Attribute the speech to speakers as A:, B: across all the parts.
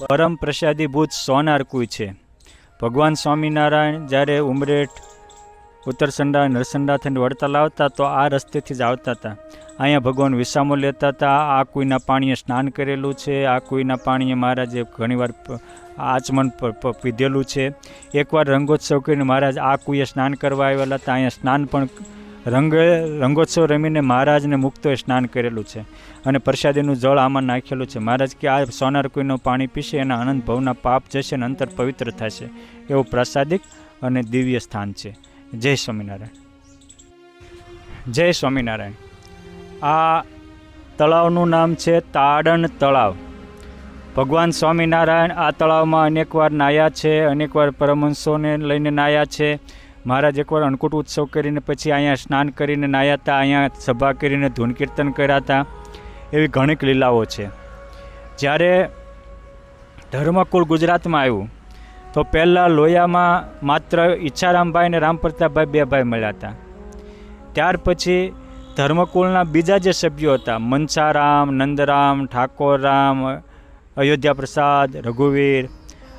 A: પરમ પ્રસાદીભૂત સોનાર કુઈ છે. ભગવાન સ્વામિનારાયણ જ્યારે ઉમરેઠ, ઉત્તરસંડા, નરસંડા થઈને વડતાલ આવતા તો આ રસ્તેથી જ આવતા હતા. અહીંયા ભગવાન વિસામો લેતા હતા, આ કુઈના પાણીએ સ્નાન કરેલું છે, આ કુઈના પાણીએ મહારાજે ઘણીવાર આચમન પીધેલું છે. એકવાર રંગોત્સવ કરીને મહારાજ આ કુઈએ સ્નાન કરવા આવેલા હતા, અહીંયા સ્નાન પણ રંગ રંગોત્સવ રમીને મહારાજને મુક્તોએ સ્નાન કરેલું છે અને પ્રસાદીનું જળ આમાં નાખેલું છે. મહારાજ કે, આ સોનાર કોઈનું પાણી પીશે, એના આનંદ ભવના પાપ જશે અને અંતર પવિત્ર થશે. એવું પ્રસાદિક અને દિવ્ય સ્થાન છે. જય સ્વામિનારાયણ. જય સ્વામિનારાયણ. આ તળાવનું નામ છે તાડણ તળાવ. ભગવાન સ્વામિનારાયણ આ તળાવમાં અનેકવાર નાયા છે, અનેકવાર પરમહંસોને લઈને નાયા છે મહારાજ એકવાર અન્નકૂટ ઉત્સવ કરીને પછી અહીંયા સ્નાન કરીને નાહ્યા હતા, અહીંયા સભા કરીને ધૂન કીર્તન કર્યા હતા. એવી ઘણી લીલાઓ છે. જ્યારે ધર્મકુળ ગુજરાતમાં આવ્યું, તો પહેલાં લોયામાં માત્ર ઈચ્છારામભાઈ અને રામપ્રતાપભાઈ બે ભાઈ મળ્યા હતા. ત્યાર પછી ધર્મકુળના બીજા જે સભ્યો હતા, મનસારામ, નંદરામ, ઠાકોરરામ, અયોધ્યા પ્રસાદ, રઘુવીર,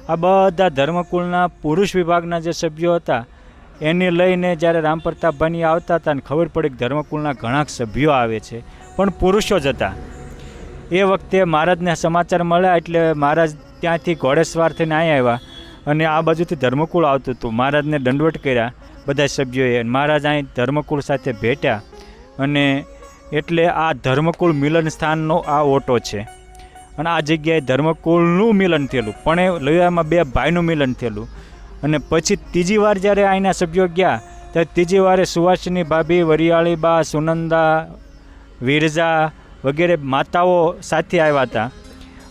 A: આ બધા ધર્મકુળના પુરુષ વિભાગના જે સભ્યો હતા એને લઈને જ્યારે રામ પ્રતાપભાઈ આવતા હતા ને ખબર પડી કે ધર્મકુળના ઘણા સભ્યો આવે છે, પણ પુરુષો જ હતા. એ વખતે મહારાજને સમાચાર મળ્યા એટલે મહારાજ ત્યાંથી ઘોડેસવાર થઈને અહીં આવ્યા અને આ બાજુથી ધર્મકુળ આવતું હતું. મહારાજને દંડવટ કર્યા બધા સભ્યોએ મહારાજ અહીં ધર્મકુળ સાથે ભેટ્યા અને એટલે આ ધર્મકુળ મિલન સ્થાનનો આ ઓટો છે. અને આ જગ્યાએ ધર્મકુળનું મિલન થયેલું, પણ એ લોયામાં બે ભાઈનું મિલન થયેલું. અને પછી ત્રીજી વાર જ્યારે અહીંના સભ્યો ગયા ત્યારે ત્રીજી વારે સુવાસની ભાભી, વરિયાળીબા, સુનંદા, વિરજા વગેરે માતાઓ સાથે આવ્યા હતા.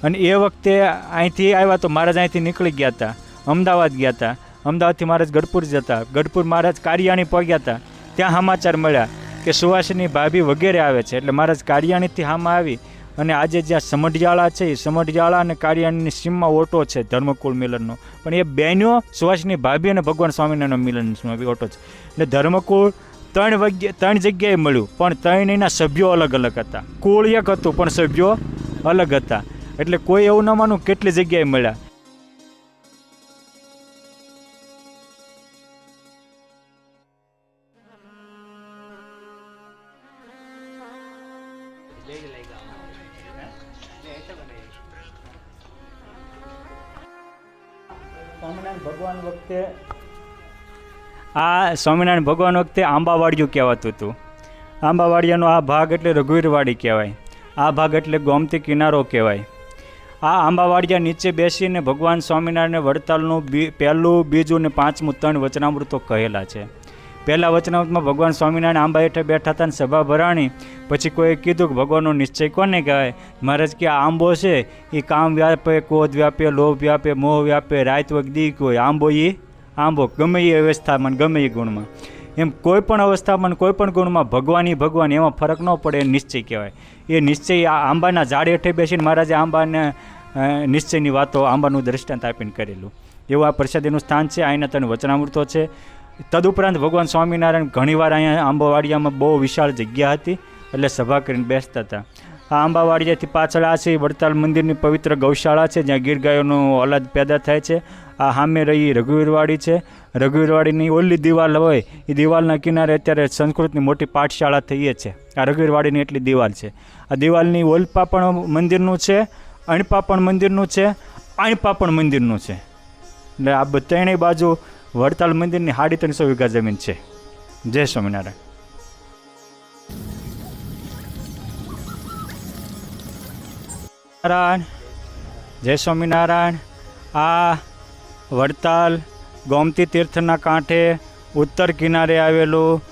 A: અને એ વખતે અહીંથી આવ્યા તો મહારાજ અહીંથી નીકળી ગયા હતા. અમદાવાદ ગયા હતા. અમદાવાદથી મહારાજ ગઢપુર જતા. ગઢપુર મહારાજ કારિયાણી પહોંચ્યા હતા. ત્યાં સમાચાર મળ્યા કે સુવાસની ભાભી વગેરે આવે છે. એટલે મહારાજ કારિયાણીથી હામાં આવી અને આજે જ્યાં સમઢિયાળા છે, એ સમઢિયાળા અને કારિયાણીની સીમમાં ઓટો છે, ધર્મકુળ મિલનનો. પણ એ બહેનો સુવાસની ભાભી અને ભગવાન સ્વામિનારાયણ મિલન ઓટો છે. એટલે ધર્મકુળ ત્રણ વગ્યા, ત્રણ જગ્યાએ મળ્યું, પણ ત્રણેયના સભ્યો અલગ અલગ હતા. કુળ એક હતું, પણ સભ્યો અલગ હતા. એટલે કોઈ એવું ન માનું કેટલી જગ્યાએ મળ્યા. આ સ્વામિનારાયણ ભગવાન વખતે આંબાવાડિયું કહેવાતું હતું. આંબાવાડિયાનો આ ભાગ એટલે રઘુવીરવાડી કહેવાય. આ ભાગ એટલે ગોમતી કિનારો કહેવાય. આ આંબાવાડિયા નીચે બેસીને ભગવાન સ્વામિનારાયણ વડતાલનું બી, પહેલું બીજું ને પાંચમું ત્રણ વચનામૃતો કહેલા છે. પહેલાં વચનામૃતમાં ભગવાન સ્વામિનારાયણ આંબા હેઠળ બેઠા હતા અને સભા ભરાણી. પછી કોઈએ કીધું કે ભગવાનનો નિશ્ચય કોને કહેવાય? મહારાજ કે આ આંબો છે, એ કામ વ્યાપે, ક્રોધ વ્યાપે, લોભ વ્યાપે, મોહ વ્યાપે, રાત વગદી કોઈ. આંબો એ આંબો. ગમે એ અવસ્થામાં, ગમે એ ગુણમાં. એમ કોઈ પણ અવસ્થામાં, કોઈ પણ ગુણમાં ભગવાન ભગવાન, એમાં ફરક ન પડે, એ નિશ્ચય કહેવાય. એ નિશ્ચય આ આંબાના ઝાડ હેઠે બેસીને મહારાજે આંબાને નિશ્ચયની વાતો, આંબાનું દ્રષ્ટાંત આપીને કરેલું. એવું આ પ્રસાદીનું સ્થાન છે અહીંના ત્રણ વચનામૃતો છે. તદુપરાંત ભગવાન સ્વામિનારાયણ ઘણીવાર અહીંયા આંબાવાડિયામાં બહુ વિશાળ જગ્યા હતી, એટલે સભા કરીને બેસતા હતા. આ આંબાવાડિયાથી પાછળ આ છે વડતાલ મંદિરની પવિત્ર ગૌશાળા છે, જ્યાં ગીર ગાયોનું ઓલાદ પેદા થાય છે. આ સામે રહી રઘુવીરવાડી છે. રઘુવીરવાડીની ઓલી દિવાલ હોય, એ દિવાલના કિનારે અત્યારે સંસ્કૃતની મોટી પાઠશાળા થઈએ છે. આ રઘુવીરવાડીની એટલી દિવાલ છે. આ દિવાલની ઓલપા પણ મંદિરનું છે અણપા પણ મંદિરનું છે અણપા પણ મંદિરનું છે. એટલે આ ત્રણેય બાજુ વડતાલ મંદિરની સાડી ત્રણસો વીઘા જમીન છે. જય સ્વામિનારાયણ. નારાયણ, જય સ્વામિનારાયણ. આ વડતાલ ગોમતી તીર્થના કાંઠે ઉત્તર કિનારે આવેલું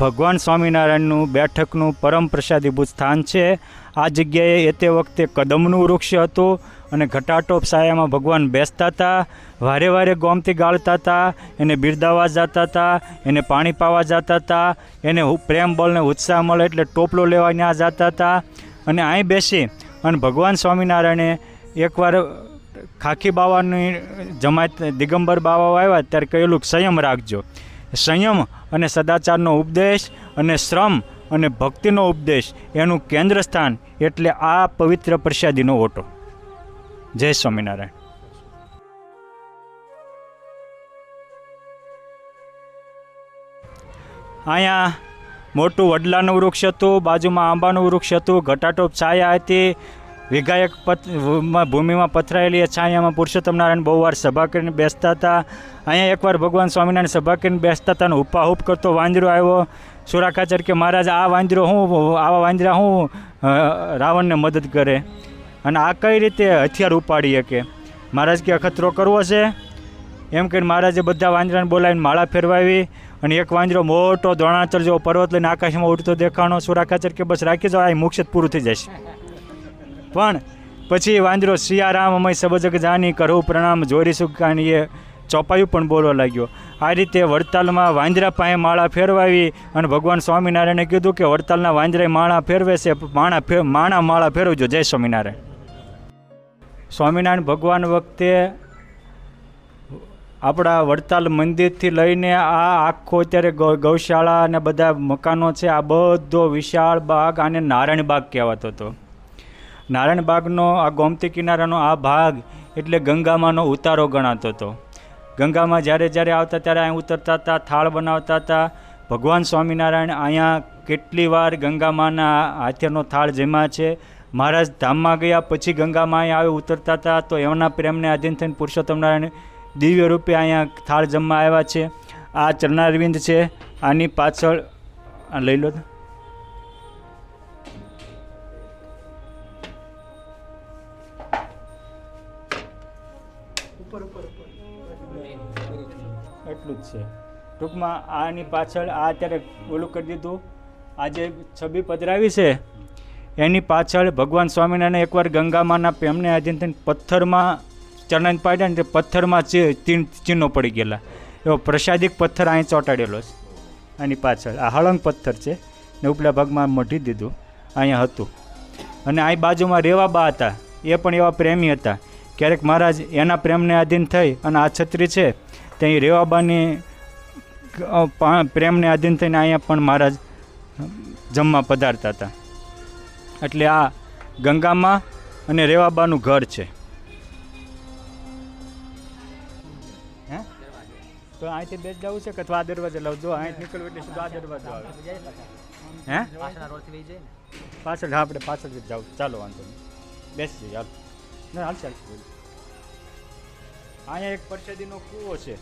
A: ભગવાન સ્વામિનારાયણનું બેઠકનું પરમ પ્રસાદીભૂત સ્થાન છે. આ જગ્યાએ એ તે વખતે કદમનું વૃક્ષ હતું. અને ઘટાટોપ સાયામાં ભગવાન બેસતા હતા, વારે વારે ગોમતી ગાળતા હતા, એને બિરદાવા જતા હતા, એને પાણી પાવા જતા હતા, એને પ્રેમ બળને ઉત્સાહ મળે એટલે ટોપલો લેવા ત્યાં જતા હતા. અને અહીં બેસી અને ભગવાન સ્વામિનારાયણે એકવાર ખાખી બાવાની જમાત દિગંબર બાવા આવ્યા, ત્યારે કહેલું સંયમ રાખજો. સંયમ અને સદાચારનો ઉપદેશ અને શ્રમ અને ભક્તિનો ઉપદેશ એનું કેન્દ્ર સ્થાન એટલે આ પવિત્ર પ્રસાદીનો ઓટો. જય સ્વામિનારાયણ. અહીંયા મોટું વડલાનું વૃક્ષ હતું, બાજુમાં આંબાનું વૃક્ષ હતું ઘટાટોપ છાયા હતી, વિઘાયક ભૂમિમાં પથરાયેલી છાયામાં પુરુષોત્તમ નારાયણ બહુ વાર સભા કરીને બેસતા હતા. અહીંયા એકવાર ભગવાન સ્વામિનારાયણ સભા કરીને બેસતા હતા અને હુપાહુપ કરતો વાંદરો આવ્યો. સુરાખાચર કે, મહારાજ, આ વાંદરો હું, આવા વાંદરા હું રાવણને મદદ કરે. અને આ કઈ રીતે હથિયાર ઉપાડી શકે? મહારાજ કે અખતરો કરવો છે? એમ કહીને મહારાજે બધા વાંદરાને બોલાવીને માળા ફેરવાવી અને એક વાંદરો મોટો દ્રોણાચર જેવો પર્વત લઈને આકાશમાં ઉડતો દેખાણો સુરાખાચર કે બસ રાખી જાઓ, આ મુક્ષત પૂરું થઈ જશે. પણ પછી વાંદરો સિયારામ અમય સબજગ જાની કરવું પ્રણામ જોરી સુકાની એ ચોપાયું પણ બોલવા લાગ્યો. આ રીતે વડતાલમાં વાંદરા પાસે માળા ફેરવાવી અને ભગવાન સ્વામિનારાયણે કીધું કે વડતાલના વાંદરાએ માળા ફેરવે છે, માણા માણા માળા ફેરવજો. જય સ્વામિનારાયણ. સ્વામિનારાયણ ભગવાન વખતે આપણા વડતાલ મંદિરથી લઈને આ આખો અત્યારે ગૌશાળા અને બધા મકાનો છે, આ બધો વિશાળ બાગ આને નારાયણ બાગ કહેવાતો હતો. નારાયણ બાગનો, આ ગોમતી કિનારાનો આ ભાગ એટલે ગંગામાનો ઉતારો ગણાતો હતો. ગંગામાં જ્યારે જ્યારે આવતા, ત્યારે અહીં ઉતરતા હતા, થાળ બનાવતા હતા. ભગવાન સ્વામિનારાયણ અહીંયા કેટલી વાર ગંગામાના હાથેનો થાળ જેમાં છે મહારાજ ધામમાં ગયા પછી ગંગામાં અહીંયા આવે ઉતરતા હતા તો એમના પ્રેમને આધીન થઈને પુરુષોત્તમ નારાયણ દિવ્ય રૂપે અહીંયા થાળ જમવા આવ્યા છે. આ ચરણારવિંદ છે. આની પાછળ લઈ લો. એટલું જ છે. ટૂંકમાં આની પાછળ આ અત્યારે ઓલું કરી દીધું. આજે છબી પધરાવી છે. એની પાછળ ભગવાન સ્વામિનારાયણ એકવાર ગંગામાના પ્રેમને આધીન પથ્થરમાં ચરણ પાડ્યા ને તે પથ્થરમાં ચી- ચીન, ચીનો પડી ગયેલા. એવો પ્રસાદિક પથ્થર અહીં ચોંટાડેલો છે. આની પાછળ આ હળંગ પથ્થર છે ને ઉપલા ભાગમાં મઢી દીધું અહીંયા હતું. અને અહીં બાજુમાં રેવાબા હતા. એ પણ એવા પ્રેમી હતા. ક્યારેક મહારાજ એના પ્રેમને આધીન થઈ અને આ છત્રી છે તે અહીં રેવાબાની પ્રેમને આધીન થઈને અહીંયા પણ મહારાજ જમવા પધારતા હતા. એટલે આ ગંગામાં અને રેવાબાનું ઘર છે. હે? તો અહીંથી બેસ જવું છે કે અથવા આ દરવાજે લઉં? જો, અહીં નીકળવું એટલે સીધો આ દરવાજો આવે. હે? પાછળ, હા, આપણે પાછળ જ જાવ ચાલો, વાંધો નહીં. બેસી જઈએ હાલ. ના, હાલ ચાલશે અહીંયા એક પરસેદીનો કૂવો છે.